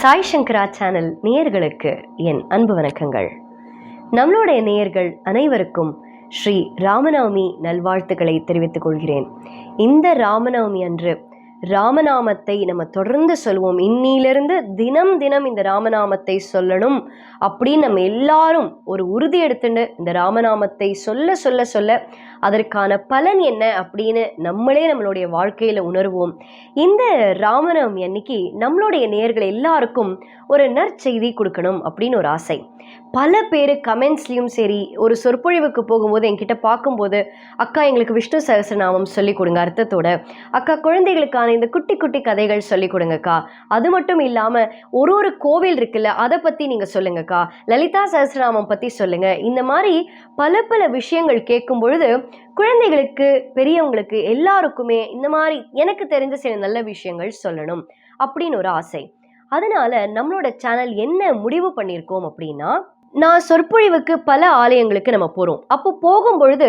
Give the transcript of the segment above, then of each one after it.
சாய் சங்கரா channel நேயர்களுக்கு என் அன்பு வணக்கங்கள். நம்மளுடைய நேயர்கள் அனைவருக்கும் ஸ்ரீ ராமநவமி நல்வாழ்த்துக்களை தெரிவித்துக் கொள்கிறேன். இந்த ராமநவமி அன்று ராமநாமத்தை நம்ம தொடர்ந்து சொல்வோம். இன்னிலிருந்து தினம் தினம் இந்த ராமநாமத்தை சொல்லணும் அப்படின்னு நம்ம எல்லாரும் ஒரு உறுதி எடுத்துட்டு இந்த ராமநாமத்தை சொல்ல சொல்ல சொல்ல அதற்கான பலன் என்ன அப்படின்னு நம்மளே நம்மளுடைய வாழ்க்கையில் உணர்வோம். இந்த ராமநவமி அன்னைக்கு நம்மளுடைய நேயர்கள் எல்லாருக்கும் ஒரு நற்செய்தி கொடுக்கணும் அப்படின்னு ஒரு ஆசை. பல பேர் கமெண்ட்ஸ்லேயும் சரி ஒரு சொற்பொழிவுக்கு போகும்போது என்கிட்ட பார்க்கும்போது அக்கா எங்களுக்கு விஷ்ணு சகசரநாமம் சொல்லிக் கொடுங்க அர்த்தத்தோட. அக்கா குழந்தைகளுக்கான இந்த குட்டி குட்டி கதைகள் சொல்லிக் கொடுங்கக்கா. அது மட்டும் இல்லாமல் ஒரு ஒரு கோவில் இருக்குல்ல அதை பற்றி நீங்கள் சொல்லுங்கக்கா. லலிதா சகசரநாமம் பற்றி சொல்லுங்க. இந்த மாதிரி பல பல விஷயங்கள் கேட்கும் பொழுது குழந்தைகளுக்கு பெரியவங்களுக்கு எல்லாருக்குமே இந்த மாதிரி எனக்கு தெரிஞ்ச சில நல்ல விஷயங்கள் சொல்லணும் அப்படின்னு ஒரு ஆசை. அதனால நம்மளோட சேனல் என்ன முடிவு பண்ணியிருக்கோம் அப்படின்னா நான் சொற்பொழிவுக்கு பல ஆலயங்களுக்கு நம்ம போகிறோம் அப்போ போகும்பொழுது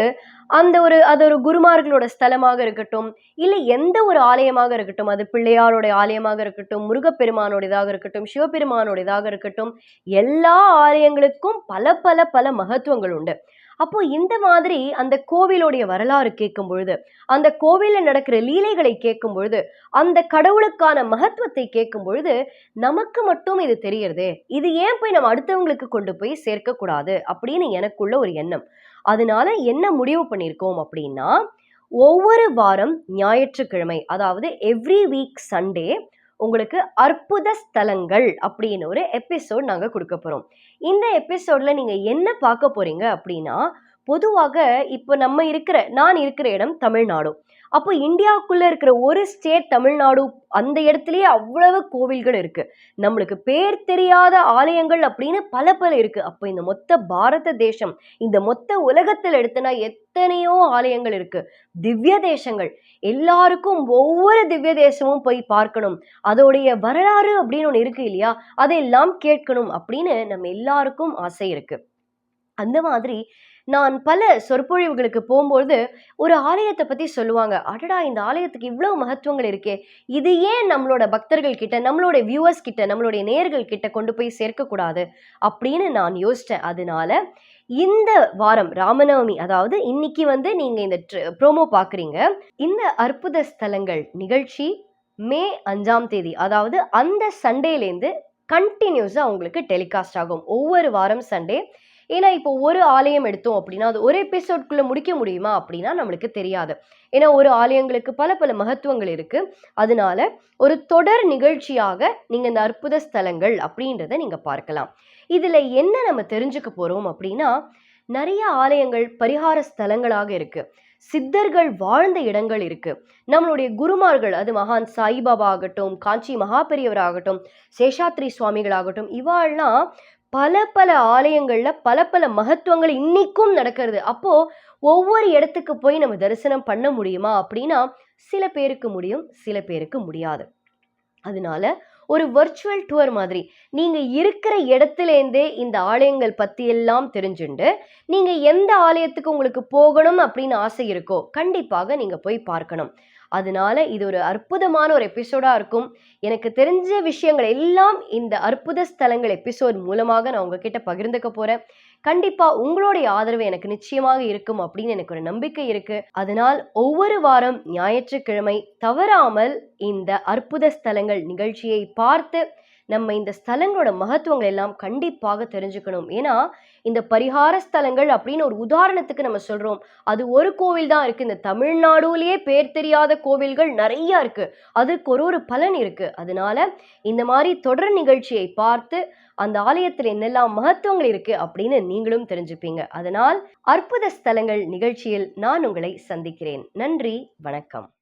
அந்த ஒரு அது ஒரு குருமார்களோட ஸ்தலமாக இருக்கட்டும் இல்லை எந்த ஒரு ஆலயமாக இருக்கட்டும் அது பிள்ளையாரோடைய ஆலயமாக இருக்கட்டும் முருகப்பெருமானோடையதாக இருக்கட்டும் சிவபெருமானோடையதாக இருக்கட்டும் எல்லா ஆலயங்களுக்கும் பல பல பல மகத்துவங்கள் உண்டு. அப்போ இந்த மாதிரி அந்த கோவிலுடைய வரலாறு கேட்கும் பொழுது அந்த கோவிலில் நடக்கிற லீலைகளை கேட்கும் பொழுது அந்த கடவுளுக்கான மகத்துவத்தை கேட்கும் பொழுது நமக்கு மட்டும் இது தெரியறதே. இது ஏன் போய் நம்ம அடுத்தவங்களுக்கு கொண்டு போய் சேர்க்கக்கூடாது அப்படின்னு எனக்குள்ள ஒரு எண்ணம். அதனால என்ன முடிவு பண்ணியிருக்கோம் அப்படின்னா ஒவ்வொரு வாரம் ஞாயிற்றுக்கிழமை அதாவது எவ்ரி வீக் சண்டே உங்களுக்கு அற்புத ஸ்தலங்கள் அப்படின்னு ஒரு எபிசோட் நாங்கள் கொடுக்க போகிறோம் இந்த எபிசோடில் நீங்கள் என்ன பார்க்க போகிறீங்க அப்படின்னா பொதுவாக இப்போ நம்ம இருக்கிற நான் இருக்கிற இடம் தமிழ்நாடு. அப்போ இந்தியாவுக்குள்ளே இருக்கிற ஒரு ஸ்டேட் தமிழ்நாடு அந்த இடத்துலயே அவ்வளவு கோவில்கள் இருக்கு. நம்மளுக்கு பேர் தெரியாத ஆலயங்கள் அப்படின்னு பல பல இருக்கு. அப்போ இந்த மொத்த பாரத தேசம் இந்த மொத்த உலகத்தில் எடுத்தனா எத்தனையோ ஆலயங்கள் இருக்கு. திவ்ய தேசங்கள். எல்லாருக்கும் ஒவ்வொரு திவ்ய தேசமும் போய் பார்க்கணும். அதோடைய வரலாறு அப்படின்னு ஒன்று இருக்கு இல்லையா? அதையெல்லாம் கேட்கணும் அப்படின்னு நம்ம எல்லாருக்கும் ஆசை இருக்குது அந்த மாதிரி நான் பல சொற்பொழிவுகளுக்கு போகும்போது ஒரு ஆலயத்தை பற்றி சொல்லுவாங்க. அடடா இந்த ஆலயத்துக்கு இவ்வளோ மகத்துவங்கள் இருக்கே. இது ஏன் நம்மளோட பக்தர்கள் கிட்ட நம்மளோட வியூவர்ஸ் கிட்ட நம்மளுடைய நேர்கள் கிட்ட கொண்டு போய் சேர்க்கக்கூடாது? அப்படின்னு நான் யோசித்தேன் அதனால இந்த வாரம் ராமநவமி அதாவது இன்னைக்கு வந்து நீங்கள் இந்த ப்ரோமோ பார்க்குறீங்க இந்த அற்புத ஸ்தலங்கள் நிகழ்ச்சி மே அஞ்சாம் தேதி அதாவது அந்த சண்டேலேருந்து கண்டினியூஸாக உங்களுக்கு டெலிகாஸ்ட் ஆகும். ஒவ்வொரு வாரம் சண்டே ஏன்னா இப்போ ஒரு ஆலயம் எடுத்தோம் அப்படின்னா அது ஒரு எபிசோட்குள்ளே முடிக்க முடியுமா அப்படின்னா நம்மளுக்கு தெரியாது. ஏன்னா ஒரு ஆலயங்களுக்கு பல பல மகத்துவங்கள் இருக்குது அதனால ஒரு தொடர் நிகழ்ச்சியாக நீங்கள் இந்த அற்புத ஸ்தலங்கள் அப்படின்றத நீங்கள் பார்க்கலாம். இதில் என்ன நம்ம தெரிஞ்சுக்க போகிறோம் அப்படின்னா நிறைய ஆலயங்கள் பரிகார ஸ்தலங்களாக இருக்குது சித்தர்கள் வாழ்ந்த இடங்கள் இருக்கு. நம்மளுடைய குருமார்கள் அது மகான் சாய்பாபா ஆகட்டும் காஞ்சி மகாபெரியவர் ஆகட்டும் சேஷாத்ரி சுவாமிகள் ஆகட்டும் இவாள்லாம் பல பல ஆலயங்களில் பல பல மகத்துவங்கள் இன்னைக்கும் நடக்கிறது. அப்போது ஒவ்வொரு இடத்துக்கு போய் நம்ம தரிசனம் பண்ண முடியுமா அப்படின்னா சில பேருக்கு முடியும் சில பேருக்கு முடியாது. அதனால ஒரு வர்ச்சுவல் டூர் மாதிரி நீங்கள் இருக்கிற இடத்துலேருந்தே இந்த ஆலயங்கள் பற்றி எல்லாம் தெரிஞ்சுண்டு நீங்கள் எந்த ஆலயத்துக்கு உங்களுக்கு போகணும் அப்படின்னு ஆசை இருக்கோ கண்டிப்பாக நீங்கள் போய் பார்க்கணும். அதனால இது ஒரு அற்புதமான ஒரு எபிசோடாக இருக்கும். எனக்கு தெரிஞ்ச விஷயங்கள் எல்லாம் இந்த அற்புத ஸ்தலங்கள் எபிசோட் மூலமாக நான் உங்ககிட்ட பகிர்ந்துக்க போகிறேன் கண்டிப்பாக உங்களுடைய ஆதரவு எனக்கு நிச்சயமாக இருக்கும் அப்படின்னு எனக்கு ஒரு நம்பிக்கை இருக்குது அதனால் ஒவ்வொரு வாரம் ஞாயிற்றுக்கிழமை தவறாமல் இந்த அற்புத ஸ்தலங்கள் நிகழ்ச்சியை பார்த்து நம்ம இந்த ஸ்தலங்களோட மகத்துவங்கள் எல்லாம் கண்டிப்பாக தெரிஞ்சுக்கணும். ஏன்னா இந்த பரிகார ஸ்தலங்கள் அப்படின்னு ஒரு உதாரணத்துக்கு நம்ம சொல்றோம். அது ஒரு கோவில் தான் இருக்கு. இந்த தமிழ்நாடுலேயே பேர் தெரியாத கோவில்கள் நிறைய இருக்கு. அதுக்கு ஒரு ஒரு பலன் இருக்கு. அதனால இந்த மாதிரி தொடர் நிகழ்ச்சியை பார்த்து அந்த ஆலயத்தில் என்னெல்லாம் மகத்துவங்கள் இருக்கு அப்படின்னு நீங்களும் தெரிஞ்சுப்பீங்க. அதனால் அற்புத ஸ்தலங்கள் நிகழ்ச்சியில் நான் உங்களை சந்திக்கிறேன். நன்றி வணக்கம்.